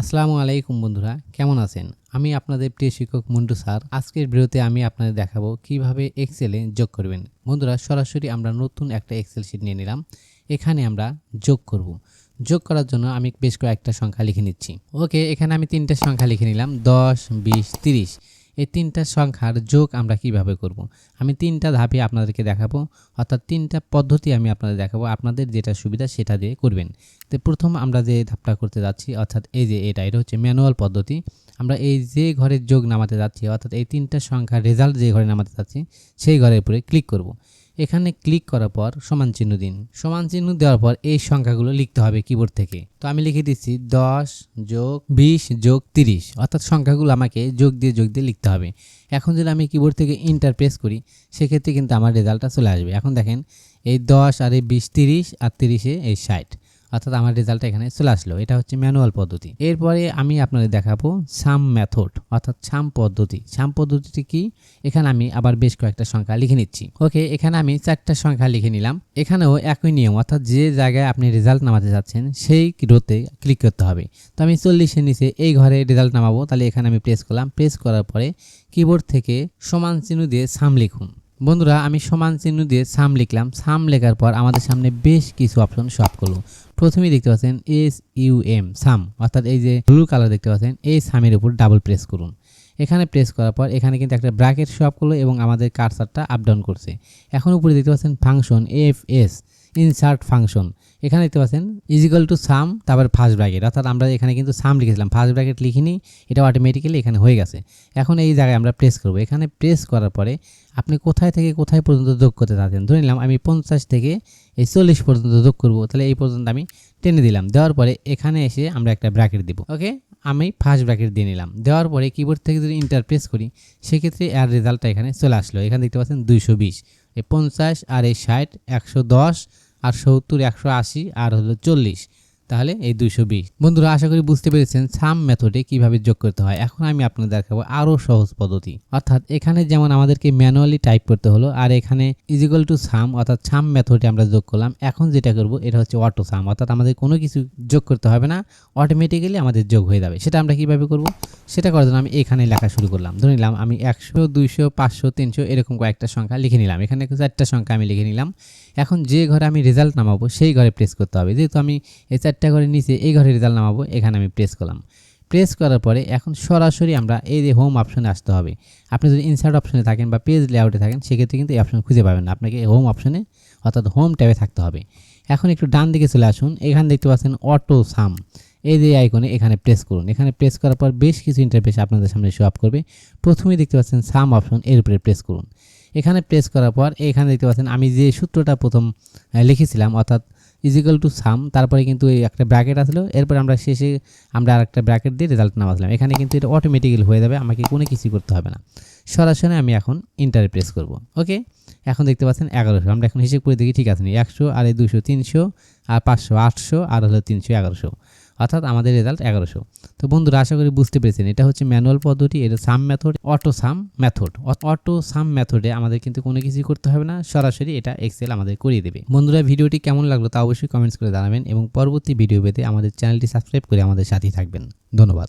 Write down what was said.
আসসালামু আলাইকুম বন্ধুরা, কেমন আছেন? আমি আপনাদের প্রিয় শিক্ষক মুন্টু স্যার। আজকের ভিডিওতে আমি আপনাদের দেখাবো কীভাবে এক্সেলে যোগ করবেন। বন্ধুরা, সরাসরি আমরা নতুন একটা এক্সেল শিট নিয়ে নিলাম। এখানে আমরা যোগ করব। যোগ করার জন্য আমি বেশ কয়েকটা সংখ্যা লিখে নিচ্ছি। ওকে, এখানে আমি তিনটা সংখ্যা লিখে নিলাম। দশ, বিশ, তিরিশ। এই তিনটা সংখ্যার যোগ আমরা কীভাবে করব। আমি তিনটা ধাপে আপনাদেরকে দেখাবো, অর্থাৎ তিনটা পদ্ধতি আমি আপনাদের দেখাবো আপনাদের যেটা সুবিধা সেটা দিয়ে করবেন তো প্রথম আমরা যে ধাপটা করতে যাচ্ছি, অর্থাৎ এই যে এটা এটা হচ্ছে ম্যানুয়াল পদ্ধতি আমরা এই যে ঘরের যোগ নামাতে যাচ্ছি, অর্থাৎ এই তিনটা সংখ্যার রেজাল্ট যে ঘরে নামাতে যাচ্ছি, সেই ঘরের উপরে ক্লিক করব। এখানে ক্লিক করার পর সমান চিহ্ন দিন। সমান চিহ্ন দেওয়ার পর এই সংখ্যাগুলো লিখতে হবে কিবোর্ড থেকে। তো আমি লিখে দিচ্ছি দশ যোগ বিশ যোগ তিরিশ। অর্থাৎ সংখ্যাগুলো আমাকে যোগ দিয়ে যোগ দিয়ে লিখতে হবে। এখন যদি আমি কিবোর্ড থেকে ইন্টার প্রেস করি, সেক্ষেত্রে কিন্তু আমার রেজাল্টটা চলে আসবে। এখন দেখেন, এই দশ আর এই বিশ তিরিশ আর তিরিশে এই ষাট। অর্থাৎ আমার রেজাল্টটা এখানে চলে আসলো। এটা হচ্ছে ম্যানুয়াল পদ্ধতি। এরপরে আমি আপনাদের দেখাবো সাম মেথড অর্থাৎ সাম পদ্ধতি। সাম পদ্ধতিটি কি? এখানে আমি আবার বেশ কয়েকটা সংখ্যা লিখে নিচ্ছি। ওকে এখানে আমি চারটা সংখ্যা লিখে নিলাম। এখানেও একই নিয়ম, অর্থাৎ যে জায়গায় আপনি রেজাল্ট নামাতে যাচ্ছেন, সেই রোতে ক্লিক করতে হবে। তো আমি চল্লিশের নিচে এই ঘরে রেজাল্ট নামাবো। তাহলে এখানে আমি প্রেস করলাম। প্রেস করার পরে কিবোর্ড থেকে সমান চিহ্ন দিয়ে সাম লিখুন। বন্ধুরা, আমি সমান চিহ্ন দিয়ে সাম লিখলাম। সাম লেখার পর আমাদের সামনে বেশ কিছু অপশন সব করল। প্রথমেই দেখতে পাচ্ছেন এস ইউ এম সাম। অর্থাৎ এই যে ব্লু কালার দেখতে পাচ্ছেন, এই সামের উপর ডাবল প্রেস করুন। এখানে প্রেস করার পর এখানে কিন্তু একটা ব্র্যাকেট সব করল এবং আমাদের কারসারটা আপ ডাউন করছে। এখন উপরে দেখতে পাচ্ছেন function F S insert function এখানে দেখতে পাচ্ছেন ইজিক্যাল টু সাম তারপর ফার্স্ট ব্র্যাকেট অর্থাৎ আমরা এখানে কিন্তু সাম লিখেছিলাম। ফার্স্ট ব্র্যাকেট লিখিনি এটা অটোমেটিক্যালি এখানে হয়ে গেছে। এখন এই জায়গায় আমরা প্রেস করব। এখানে প্রেস করার পরে আপনি কোথায় থেকে কোথায় পর্যন্ত যোগ করতে চাচ্ছেন? ধরে নিলাম, আমি পঞ্চাশ থেকে এই চল্লিশ পর্যন্ত যোগ করব। তাহলে এই পর্যন্ত আমি টেনে দিলাম। দেওয়ার পরে এখানে এসে আমরা একটা ব্র্যাকেট দিব। ওকে আমি ফার্স্ট ব্র্যাকেট দিয়ে নিলাম। দেওয়ার পরে কিবোর্ড থেকে যদি ইন্টার প্রেস করি, সেক্ষেত্রে এর রেজাল্টটা এখানে চলে আসলো। এখানে দেখতে পাচ্ছেন দুইশো বিশ। এই পঞ্চাশ আর এই ষাট, একশো দশ আর সত্তর একশো আশি আর হলো চল্লিশ। তাহলে এই দুইশো বিশ। বন্ধুরা, আশা করি বুঝতে পেরেছেন সাম মেথডে কীভাবে যোগ করতে হয়। এখন আমি আপনাদের দেখাবো আরও সহজ পদ্ধতি। অর্থাৎ এখানে যেমন আমাদেরকে ম্যানুয়ালি টাইপ করতে হলো, আর এখানে ইজিক্যাল টু সাম অর্থাৎ সাম মেথডে আমরা যোগ করলাম। এখন যেটা করব, এটা হচ্ছে অটো সাম অর্থাৎ আমাদের কোনো কিছু যোগ করতে হবে না অটোমেটিক্যালি আমাদের যোগ হয়ে যাবে। সেটা আমরা কীভাবে করব? সেটা করার জন্য আমি এখানে লেখা শুরু করলাম। ধরে নিলাম আমি একশো, দুইশো, পাঁচশো, তিনশো এরকম কয়েকটা সংখ্যা লিখে নিলাম। এখানে চারটা সংখ্যা আমি লিখে নিলাম। এখন যে ঘরে আমি রেজাল্ট নামাবো, সেই ঘরে প্রেস করতে হবে। যেহেতু আমি এই চারটা ঘরে নিচে এই ঘরে রেজাল্ট নামাবো, এখানে আমি প্রেস করলাম। প্রেস করার পরে এখন সরাসরি আমরা এই যে হোম অপশনে আসতে হবে। আপনি যদি ইনসার্ট অপশনে থাকেন বা পেজ লেআউটে থাকেন, সেক্ষেত্রে কিন্তু এই অপশন খুঁজে পাবেন না। আপনাকে হোম অপশনে অর্থাৎ হোম ট্যাবে থাকতে হবে। এখন একটু ডান দিকে চলে আসুন। এখানে দেখতে পাচ্ছেন অটো সাম এই যে আইকনে এখানে প্রেস করুন। এখানে প্রেস করার পর বেশ কিছু ইন্টারফেস আপনাদের সামনে শো আপ করবে। প্রথমেই দেখতে পাচ্ছেন সাম অপশন এর উপরে প্রেস করুন। এখানে প্রেস করার পর এখানে দেখতে পাচ্ছেন আমি যে সূত্রটা প্রথম লিখেছিলাম, অর্থাৎ ইজিক্যাল টু সাম তারপরে কিন্তু এই একটা ব্র্যাকেট আসলো। এরপর আমরা শেষে আমরা আর একটা ব্র্যাকেট দিয়ে রেজাল্ট নামাজলাম এখানে কিন্তু এটা অটোমেটিক্যালি হয়ে যাবে, আমাকে কোনো কিছুই করতে হবে না। সরাসরি আমি এখন ইন্টার প্রেস করব। ওকে? এখন দেখতে পাচ্ছেন এগারোশো। আমরা এখন হিসেব করে দেখি, ঠিক আছে নি? একশো, আর এই দুশো তিনশো, আর পাঁচশো, আটশো, আর হলো তিনশো এগারোশো। অর্থাৎ আমাদের রেজাল্ট এগারোশো। তো বন্ধুরা, আশা করি বুঝতে পেরেছেন, এটা হচ্ছে ম্যানুয়াল পদ্ধতি, এটা sum method auto sum method auto sum মেথডে আমাদের কিন্তু কোনো কিছুই করতে হবে না, সরাসরি এটা এক্সেল আমাদের করিয়ে দেবে। বন্ধুরা, ভিডিওটি কেমন লাগল তা অবশ্যই কমেন্টস করে জানাবেন এবং পরবর্তী ভিডিও পেতে আমাদের চ্যানেলটি সাবস্ক্রাইব করে আমাদের সাথেই থাকবেন। ধন্যবাদ।